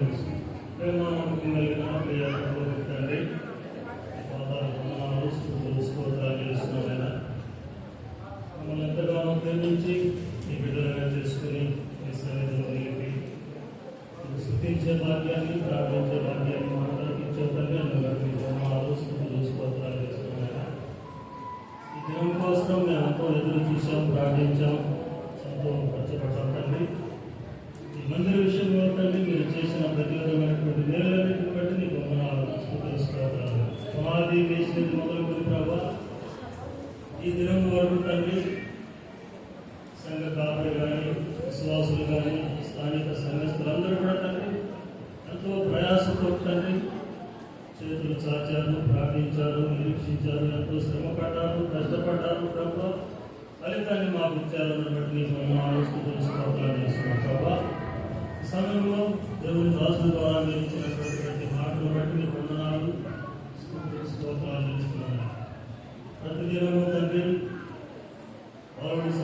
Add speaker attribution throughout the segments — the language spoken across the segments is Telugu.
Speaker 1: ప్రేమ నమ్మకం తండ్రి పాదాలు స్తోత్రాలు చేస్తున్నామైనా మమ్మల్ని ఎంతగానో ప్రేమించి ఈ బిడ్డలుగా చేసుకుని మీ సన్నిధిలో నిలిపి స్థుతించే భాగ్యాన్ని ప్రార్థించే భాగ్యాన్ని మీ స్తోత్రాలు ఈ దినం కోసం మేము ఎంతో ఎదురు చూసాం ప్రార్థించాం. సమాధి వేసినది మొదలుకొని ప్రభా ఈ దినం వరకు తండ్రి సంఘ కాపులు కానీ విశ్వాసులు కానీ స్థానిక సంఘస్థులందరూ కూడా తండ్రి ఎంతో ప్రయాసంతో తండ్రి చేతులు చాచారు ప్రార్థించారు నిరీక్షించారు ఎంతో శ్రమ పడ్డారు కష్టపడ్డారు ప్రభా ఫలితాన్ని మాకు ఇచ్చారని బట్టి నీకు వందనాలు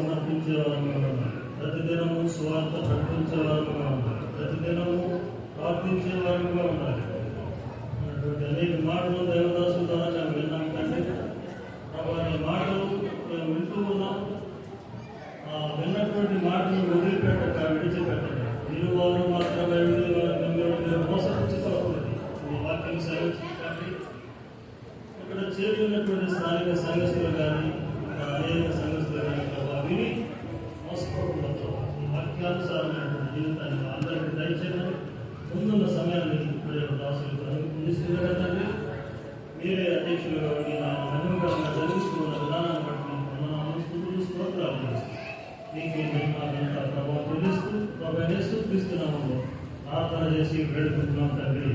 Speaker 1: వారిని సమర్పించే వారంగా ప్రతిదినము స్వార్థ ప్రకటించే వారంగా ఉండాలి ప్రతిదినము ప్రార్థించే ఉండాలి. అనేక మాటలు దేవదాసు ద్వారా మేము విన్నాం కంటే వారి మాటలు మేము వింటూ ఉన్నాం. విన్నటువంటి మాటలు వదిలిపెట్టక విడిచిపెట్టక. ఇరువారు మాత్రమే ముందున్న సమయాన్ని ఇప్పుడే దాసులు అందిస్తున్నారు తండ్రి మీరే అధ్యక్షులుగా ఉండి ఆయన ఘనంగా జరిగిస్తున్న విధానాన్ని బట్టి మీకు వందనాలు, స్తుతులు, స్తోత్రాలు చేస్తూ నీకే మహిమానంతా ప్రభావం చెల్లిస్తూ ప్రభు యేసు క్రీస్తు నామములో ప్రార్థన చేసి వేడుకుంటున్నాం తండ్రి